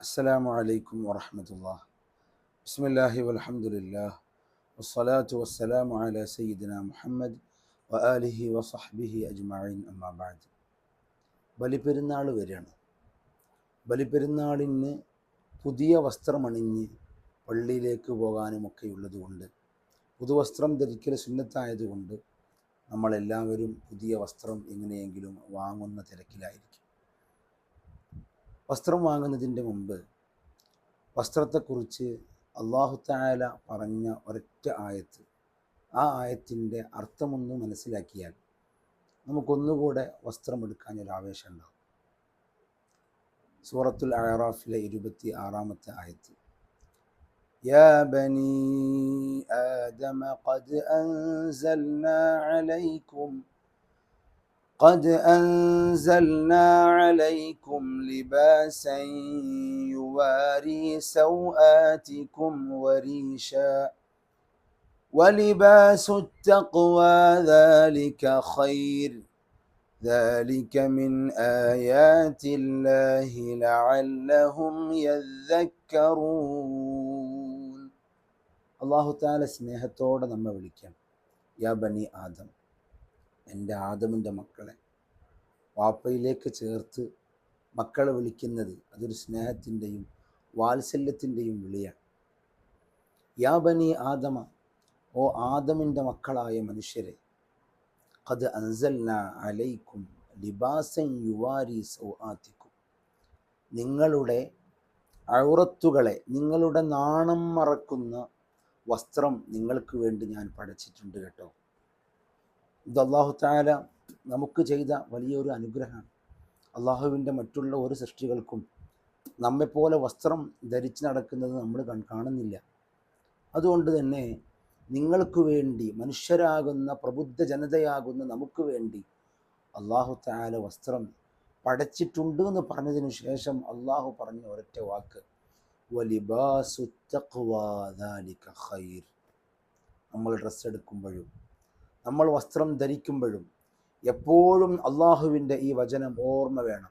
السلام عليكم ورحمة الله بسم الله والحمد لله والصلاة والسلام على سيدنا محمد وآله وصحبه أجمعين أما بعد ബലിപ്പെരുന്നാൾ വരികയാണ് ബലിപ്പെരുന്നാളിന് പുതിയ വസ്ത്രമണിഞ്ഞ് പള്ളിയിലേക്ക് പോകാനുമൊക്കെ ഉള്ളതുകൊണ്ട് പുതുവസ്ത്രം ധരിക്കൽ സുന്നത്തായതുകൊണ്ട് നമ്മളെല്ലാവരും പുതിയ വസ്ത്രം എങ്ങനെയെങ്കിലും വാങ്ങുന്ന തിരക്കിലായിരിക്കും വസ്ത്രം വാങ്ങുന്നതിൻ്റെ മുമ്പ് വസ്ത്രത്തെക്കുറിച്ച് അള്ളാഹു തായാല പറഞ്ഞ ഒരൊറ്റ ആയത്ത് ആ ആയത്തിൻ്റെ അർത്ഥമൊന്ന് മനസ്സിലാക്കിയാൽ നമുക്കൊന്നുകൂടെ വസ്ത്രമെടുക്കാൻ ഒരു ആവേശം ഉണ്ടാവും സൂറത്തുൽ അറാഫിലെ ഇരുപത്തി ആറാമത്തെ ആയത്ത് يا بني آدم قد أنزلنا عليكم قد أنزلنا عليكم لباسا يواري سوآتكم وريشا ولباس التقوى ذلك خير ذلك من آيات الله لعلهم يذكرون അള്ളാഹു താല സ്നേഹത്തോടെ നമ്മെ വിളിക്കാം യാ ബനി ആദം എന്റെ ആദമിന്റെ മക്കളെ. വാപ്പയിലേക്ക് ചേർത്ത് മക്കളെ വിളിക്കുന്നത് അതൊരു സ്നേഹത്തിന്റെയും വാത്സല്യത്തിന്റെയും വിളിയാണ്. യാബനി ആദമ ഓ ആദമിന്റെ മക്കളായ മനുഷ്യരെ അത് അൻസൽന അലൈക്കും ലിബാസൻ യുവാരി സൗആത്തിക്കും. നിങ്ങളുടെ ഔറത്തുകളെ നിങ്ങളുടെ നാണം മറക്കുന്ന വസ്ത്രം നിങ്ങൾക്ക് വേണ്ടി ഞാൻ പഠിച്ചിട്ടുണ്ട് കേട്ടോ. ഇത് അള്ളാഹു താല നമുക്ക് ചെയ്ത വലിയൊരു അനുഗ്രഹമാണ്. അള്ളാഹുവിന്റെ മറ്റുള്ള ഒരു സൃഷ്ടികൾക്കും നമ്മെപ്പോലെ വസ്ത്രം ധരിച്ച് നടക്കുന്നത് നമ്മൾ കാണുന്നില്ല. അതുകൊണ്ട് തന്നെ നിങ്ങൾക്ക് വേണ്ടി മനുഷ്യരാകുന്ന പ്രബുദ്ധ ജനതയാകുന്ന നമുക്ക് വേണ്ടി അള്ളാഹു താല വസ്ത്രം പടച്ചിട്ടുണ്ട് എന്ന് പറഞ്ഞതിന് ശേഷം അള്ളാഹു പറഞ്ഞ ഒരൊറ്റ വാക്ക് വലിബാസു നമ്മൾ ഡ്രസ്സ് എടുക്കുമ്പോഴും നമ്മൾ വസ്ത്രം ധരിക്കുമ്പോഴും എപ്പോഴും അള്ളാഹുവിന്റെ ഈ വചനം ഓർമ്മ വേണം.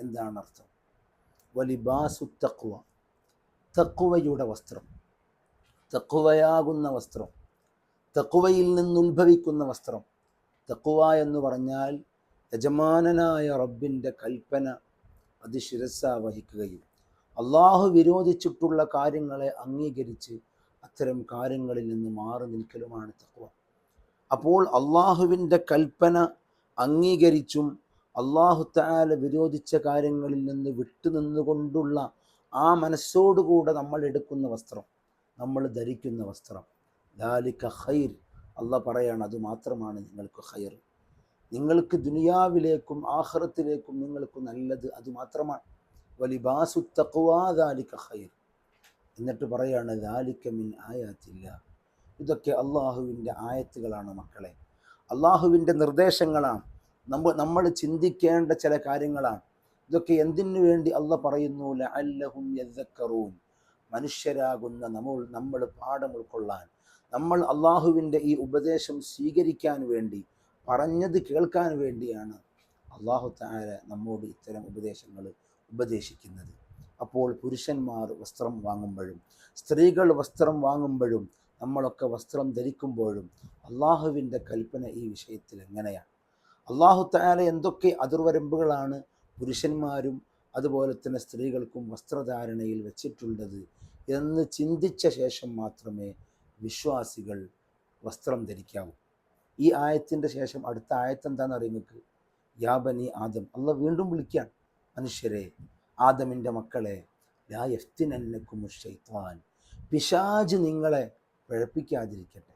എന്താണ് അർത്ഥം? തഖ്വയുടെ വസ്ത്രം. തക്കുവയാകുന്ന വസ്ത്രം. തക്കുവയിൽ നിന്നുദ്ഭവിക്കുന്ന വസ്ത്രം. തക്കുവ എന്ന് പറഞ്ഞാൽ യജമാനനായ റബ്ബിന്റെ കൽപ്പന അത് ശിരസ വഹിക്കുകയും അള്ളാഹു വിരോധിച്ചിട്ടുള്ള കാര്യങ്ങളെ അംഗീകരിച്ച് അത്തരം കാര്യങ്ങളിൽ നിന്ന് മാറി നിൽക്കലുമാണ് തഖ്വ അപ്പോൾ അള്ളാഹുവിന്റെ കൽപ്പന അംഗീകരിച്ചും അള്ളാഹു താല വിരോധിച്ച കാര്യങ്ങളിൽ നിന്ന് വിട്ടുനിന്നുകൊണ്ടുള്ള ആ മനസ്സോടുകൂടെ നമ്മൾ എടുക്കുന്ന വസ്ത്രം നമ്മൾ ധരിക്കുന്ന വസ്ത്രം. ദാലിക്ക ഖൈർ. അല്ല പറയാണ് അത് മാത്രമാണ് നിങ്ങൾക്ക് ഖൈർ. നിങ്ങൾക്ക് ദുനിയാവിലേക്കും ആഹ്റത്തിലേക്കും നിങ്ങൾക്ക് നല്ലത് അത് മാത്രമാണ്. വലിബാസു തഖ്വാ ഹൈർ എന്നിട്ട് പറയാണ് ദാലിക്ക മിൻ ആയാത്തില്ല. ഇതൊക്കെ അള്ളാഹുവിന്റെ ആയത്തുകളാണ് മക്കളെ. അള്ളാഹുവിന്റെ നിർദ്ദേശങ്ങളാണ്. നമ്മൾ നമ്മൾ ചിന്തിക്കേണ്ട ചില കാര്യങ്ങളാണ്. ഇതൊക്കെ എന്തിനു വേണ്ടി അല്ല പറയുന്നു? ലഅല്ലഹും യദ്ദക്കറൂൻ. മനുഷ്യരാകുന്ന നമ്മൾ നമ്മൾ പാഠം ഉൾക്കൊള്ളാൻ. നമ്മൾ അള്ളാഹുവിന്റെ ഈ ഉപദേശം സ്വീകരിക്കാൻ വേണ്ടി പറഞ്ഞത് കേൾക്കാൻ വേണ്ടിയാണ് അള്ളാഹു താര നമ്മോട് ഇത്തരം ഉപദേശങ്ങൾ ഉപദേശിക്കുന്നത്. അപ്പോൾ പുരുഷന്മാർ വസ്ത്രം വാങ്ങുമ്പോഴും സ്ത്രീകൾ വസ്ത്രം വാങ്ങുമ്പോഴും നമ്മളൊക്കെ വസ്ത്രം ധരിക്കുമ്പോഴും അള്ളാഹുവിന്റെ കൽപ്പന ഈ വിഷയത്തിൽ എങ്ങനെയാണ്? അള്ളാഹു താര എന്തൊക്കെ അതിർവരമ്പുകളാണ് പുരുഷന്മാരും അതുപോലെ തന്നെ സ്ത്രീകൾക്കും വസ്ത്രധാരണയിൽ വെച്ചിട്ടുള്ളത് എന്ന് ചിന്തിച്ച ശേഷം മാത്രമേ വിശ്വാസികൾ വസ്ത്രം ധരിക്കാവൂ. ഈ ആയത്തിന്റെ ശേഷം അടുത്ത ആയത്ത് എന്താണെന്ന് അറിയാം യാബനി ആദം. അല്ല വീണ്ടും വിളിക്കാൻ മനുഷ്യരെ ആദമിന്റെ മക്കളെ ലാ യഫ്തിനന്നക്കും ഷൈത്വാൻ പിശാജ് നിങ്ങളെ പിഴപ്പിക്കാതിരിക്കട്ടെ.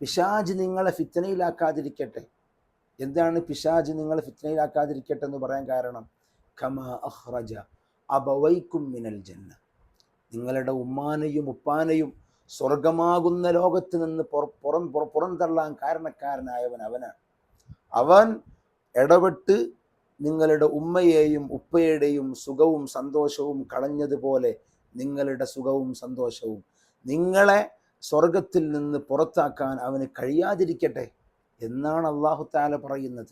പിശാജ് നിങ്ങളെ ഫിത്തനയിലാക്കാതിരിക്കട്ടെ എന്താണ് പിശാജ് നിങ്ങളെ ഫിത്തനയിലാക്കാതിരിക്കട്ടെ എന്ന് പറയാൻ കാരണം? ഖമ അഹ്റജ അബവൈക്കും മിനൽ ജന്ന. നിങ്ങളുടെ ഉമ്മാനെയും ഉപ്പാനെയും സ്വർഗമാകുന്ന ലോകത്ത് നിന്ന് പുറ- പുറന്തള്ളാൻ കാരണക്കാരനായവൻ അവനാണ്. അവൻ ഇടപെട്ട് നിങ്ങളുടെ ഉമ്മയെയും ഉപ്പയുടെയും സുഖവും സന്തോഷവും കളഞ്ഞതുപോലെ നിങ്ങളുടെ സുഖവും സന്തോഷവും നിങ്ങളെ സ്വർഗത്തിൽ നിന്ന് പുറത്താക്കാൻ അവന് കഴിയാതിരിക്കട്ടെ എന്നാണ് അള്ളാഹു താല പറയുന്നത്.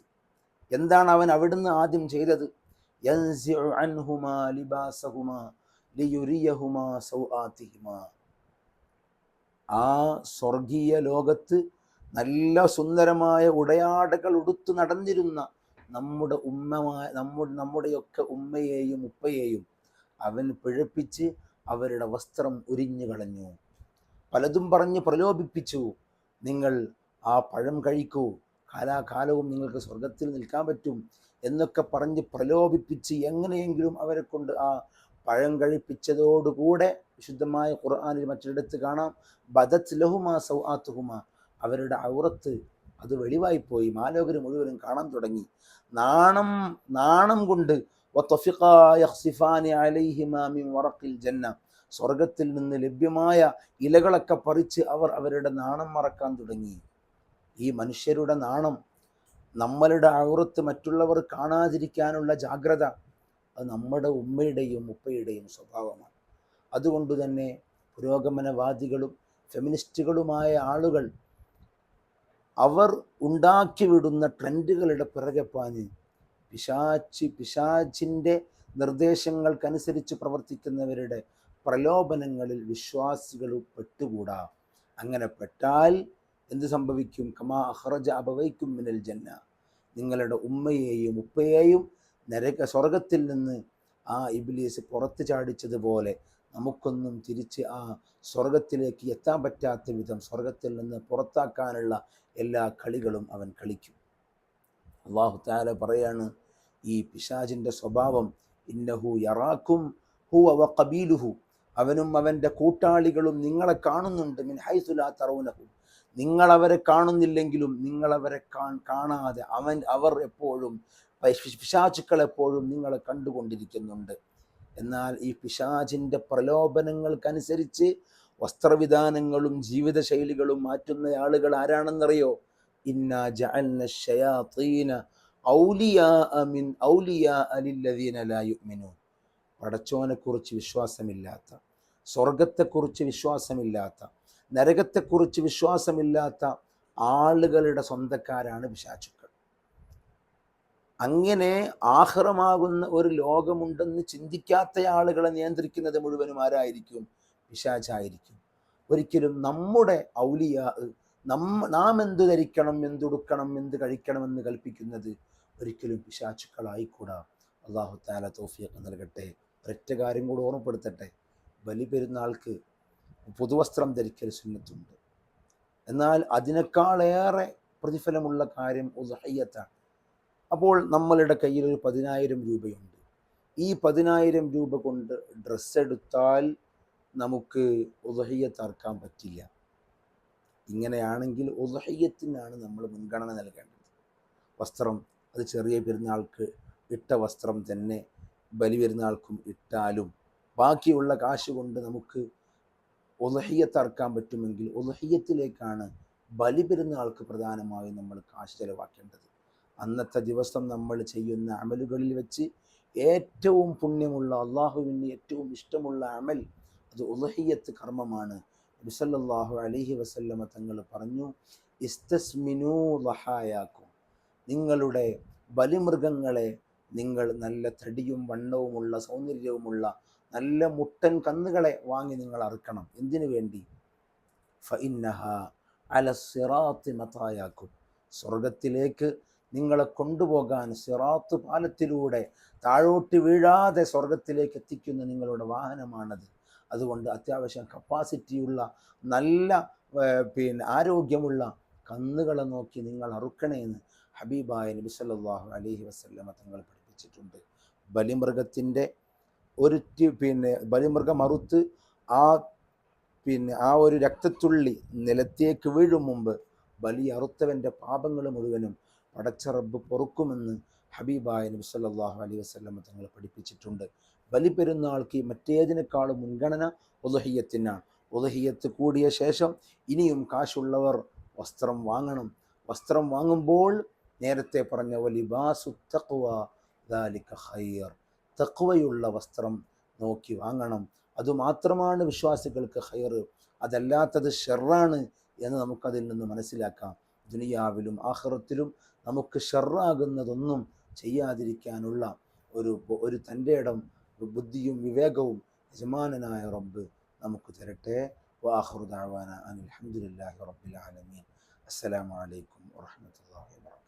എന്താണ് അവൻ അവിടുന്ന് ആദ്യം ചെയ്തത്? ലിയുരിയഹുമാ സൗആത്തിഹിമാ ആ സ്വർഗീയ ലോകത്ത് നല്ല സുന്ദരമായ ഉടയാടകൾ ഉടുത്ത് നടന്നിരുന്ന നമ്മുടെ ഉമ്മമായ നമ്മുടെ നമ്മുടെയൊക്കെ ഉമ്മയെയും ഉപ്പയെയും അവൻ പിഴപ്പിച്ച് അവരുടെ വസ്ത്രം ഉരിഞ്ഞു കളഞ്ഞു. പലതും പറഞ്ഞ് പ്രലോഭിപ്പിച്ചു. നിങ്ങൾ ആ പഴം കഴിക്കൂ. കാലാകാലവും നിങ്ങൾക്ക് സ്വർഗത്തിൽ നിൽക്കാൻ പറ്റും എന്നൊക്കെ പറഞ്ഞ് പ്രലോഭിപ്പിച്ച് എങ്ങനെയെങ്കിലും അവരെ കൊണ്ട് ആ പഴം കഴിപ്പിച്ചതോടുകൂടെ വിശുദ്ധമായ ഖുർആാനിൽ മറ്റൊരിടത്ത് കാണാം. ബദത്ത് ലഹുമാ സൗആത്തുഹുമ. അവരുടെ ഔറത്ത് അത് വെളിവായിപ്പോയി. മാലോകര് മുഴുവനും കാണാൻ തുടങ്ങി. നാണം നാണം കൊണ്ട് ജന്ന. സ്വർഗത്തിൽ നിന്ന് ലഭ്യമായ ഇലകളൊക്കെ പറിച്ച് അവർ അവരുടെ നാണം മറക്കാൻ തുടങ്ങി. ഈ മനുഷ്യരുടെ നാണം നമ്മളുടെ ഔറത്ത് മറ്റുള്ളവർ കാണാതിരിക്കാനുള്ള ജാഗ്രത അത് നമ്മുടെ ഉമ്മയുടെയും ഉപ്പയുടെയും സ്വഭാവമാണ്. അതുകൊണ്ട് തന്നെ പുരോഗമനവാദികളും ഫെമിനിസ്റ്റുകളുമായ ആളുകൾ അവർ ഉണ്ടാക്കി വിടുന്ന ട്രെൻഡുകളുടെ പിറകെ പാഞ്ഞ് പിശാച്ച് പിശാച്ചിന്റെ നിർദ്ദേശങ്ങൾക്കനുസരിച്ച് പ്രവർത്തിക്കുന്നവരുടെ പ്രലോഭനങ്ങളിൽ വിശ്വാസികൾ പെട്ടുകൂടാ. അങ്ങനെ പെട്ടാൽ എന്ത് സംഭവിക്കും? കമാ അഹ്റജ അപവയ്ക്കും മിനൽ ജന്ന. നിങ്ങളുടെ ഉമ്മയെയും ഉപ്പയെയും നരക സ്വർഗത്തിൽ നിന്ന് ആ ഇബിലീസ് പുറത്തു ചാടിച്ചതുപോലെ നമുക്കൊന്നും തിരിച്ച് ആ സ്വർഗത്തിലേക്ക് എത്താൻ പറ്റാത്ത വിധം സ്വർഗത്തിൽ നിന്ന് പുറത്താക്കാനുള്ള എല്ലാ കളികളും അവൻ കളിക്കും. അള്ളാഹു താല പറയാണ് ഈ പിശാചിന്റെ സ്വഭാവം ഇന്നഹു യറാക്കും ഹു അവ കബീലുഹു അവനും അവന്റെ കൂട്ടാളികളും നിങ്ങളെ കാണുന്നുണ്ട് മിൻ ഹൈസുലാ തറവുനഹു നിങ്ങളവരെ കാണുന്നില്ലെങ്കിലും നിങ്ങളവരെ കാണാതെ അവൻ അവർ എപ്പോഴും പിശാചുക്കൾ എപ്പോഴും നിങ്ങളെ കണ്ടുകൊണ്ടിരിക്കുന്നുണ്ട്. എന്നാൽ ഈ പിശാചിന്റെ പ്രലോഭനങ്ങൾക്കനുസരിച്ച് വസ്ത്രവിധാനങ്ങളും ജീവിതശൈലികളും മാറ്റുന്ന ആളുകൾ ആരാണെന്നറിയോ? ഇന്ന ജഅൽന ഷയാത്തീന ഔലിയാ അമിൻ ഔലിയാ ലാ പടച്ചോനെക്കുറിച്ച് വിശ്വാസമില്ലാത്ത സ്വർഗത്തെക്കുറിച്ച് വിശ്വാസമില്ലാത്ത നരകത്തെക്കുറിച്ച് വിശ്വാസമില്ലാത്ത ആളുകളുടെ സ്വന്തക്കാരാണ് പിശാചുക്കൾ. അങ്ങനെ ആഹ്റമാകുന്ന ഒരു ലോകമുണ്ടെന്ന് ചിന്തിക്കാത്ത ആളുകളെ നിയന്ത്രിക്കുന്നത് മുഴുവനും ആരായിരിക്കും? പിശാചായിരിക്കും. ഒരിക്കലും നമ്മുടെ ഔലിയ നമ്മ നാം എന്ത് ധരിക്കണം എന്തുടുക്കണം എന്ത് കഴിക്കണമെന്ന് കൽപ്പിക്കുന്നത് ഒരിക്കലും പിശാചുക്കളായിക്കൂടാ. അള്ളാഹു താല തോഫിയൊക്കെ നൽകട്ടെ. ഒരൊറ്റ കാര്യം കൂടെ ഓർമ്മപ്പെടുത്തട്ടെ. ബലി പെരുന്നാൾക്ക് പുതുവസ്ത്രം ധരിക്കൽ സുന്നത്തുണ്ട്. എന്നാൽ അതിനേക്കാളേറെ പ്രതിഫലമുള്ള കാര്യം ഉദഹയ്യത്താണ്. അപ്പോൾ നമ്മളുടെ കയ്യിൽ ഒരു പതിനായിരം രൂപയുണ്ട്. ഈ പതിനായിരം രൂപ കൊണ്ട് ഡ്രസ്സ് എടുത്താൽ നമുക്ക് ഉദഹയ്യത്താർക്കാൻ പറ്റില്ല. ഇങ്ങനെയാണെങ്കിൽ ഉദഹയ്യത്തിനാണ് നമ്മൾ മുൻഗണന നൽകേണ്ടത്. വസ്ത്രം അത് ചെറിയ പെരുന്നാൾക്ക് ഇട്ട വസ്ത്രം തന്നെ ബലി പെരുന്നാൾക്കും ഇട്ടാലും ബാക്കിയുള്ള കാശ് കൊണ്ട് നമുക്ക് ഉദഹയ്യത്തറക്കാൻ പറ്റുമെങ്കിൽ ഉദഹയ്യത്തിലേക്കാണ് ബലി പെരുന്നാൾക്ക് പ്രധാനമായും നമ്മൾ കാശ് ചെലവാക്കേണ്ടത്. അന്നത്തെ ദിവസം നമ്മൾ ചെയ്യുന്ന അമലുകളിൽ വെച്ച് ഏറ്റവും പുണ്യമുള്ള അള്ളാഹുവിന് ഏറ്റവും ഇഷ്ടമുള്ള അമൽ അത് ഉലഹിയത്ത് കർമ്മമാണ്. നബിസല്ലാഹു അലഹി വസല്ലമ തങ്ങൾ പറഞ്ഞു ഇസ്തസ്മിനു ലഹായാക്കും നിങ്ങളുടെ ബലിമൃഗങ്ങളെ നിങ്ങൾ നല്ല തടിയും വണ്ണവുമുള്ള സൗന്ദര്യവുമുള്ള നല്ല മുട്ടൻ കന്നുകളെ വാങ്ങി നിങ്ങൾ അറുക്കണം. എന്തിനു വേണ്ടി? ഫഇന്നഹ അല സിറാത്തി മതായാക്കും സ്വർഗത്തിലേക്ക് നിങ്ങളെ കൊണ്ടുപോകാൻ സിറാത്ത് പാലത്തിലൂടെ താഴോട്ട് വീഴാതെ സ്വർഗത്തിലേക്ക് എത്തിക്കുന്ന നിങ്ങളുടെ വാഹനമാണത്. അതുകൊണ്ട് അത്യാവശ്യം കപ്പാസിറ്റിയുള്ള നല്ല പിന്നെ ആരോഗ്യമുള്ള കന്നുകളെ നോക്കി നിങ്ങൾ അറുക്കണേന്ന് ഹബീബായ നബി സല്ലല്ലാഹു അലൈഹി വസല്ലമ തങ്ങൾ പഠിപ്പിച്ചിട്ടുണ്ട്. ബലിമൃഗത്തിന്റെ ഒരു പിന്നെ ബലിമൃഗം അറുത്ത് ആ പിന്നെ ആ ഒരു രക്തത്തുള്ളി നിലത്തേക്ക് വീഴും മുമ്പ് ബലി അറുത്തവന്റെ പാപങ്ങൾ മുഴുവനും പടച്ച റബ്ബ് പൊറുക്കുമെന്ന് ഹബീബായ നബി സല്ലല്ലാഹു അലൈഹി വസല്ലമ തങ്ങൾ പഠിപ്പിച്ചിട്ടുണ്ട്. ബലി പെരുന്നാൾക്ക് മറ്റേതിനേക്കാളും മുൻഗണന ഉദഹിയത്തിനാണ്. ഉദഹിയത്ത് കൂടിയ ശേഷം ഇനിയും കാശുള്ളവർ വസ്ത്രം വാങ്ങണം. വസ്ത്രം വാങ്ങുമ്പോൾ നേരത്തെ പറഞ്ഞ വലിബാസു തഖ്വ ദാലിക തക്വയുള്ള വസ്ത്രം നോക്കി വാങ്ങണം. അതുമാത്രമാണ് വിശ്വാസികൾക്ക് ഹൈർ അതല്ലാത്തത് ഷെറാണ് എന്ന് നമുക്കതിൽ നിന്ന് മനസ്സിലാക്കാം. ദുനിയാവിലും ആഹ്റത്തിലും നമുക്ക് ഷെറാകുന്നതൊന്നും ചെയ്യാതിരിക്കാനുള്ള ഒരു ഒരു തന്റെ ഇടം ബുദ്ധിയും വിവേകവും യജമാനനായ റബ്ബ് നമുക്ക് തരട്ടെ. വാഹുർ ദാവാന അനിൽ അഹമ്മദില്ലാഹി റബ്ബിൽ ആലമീൻ. അസ്സലാമു അലൈക്കും വറഹ്മത്തുള്ളാഹി വബറകാതുഹു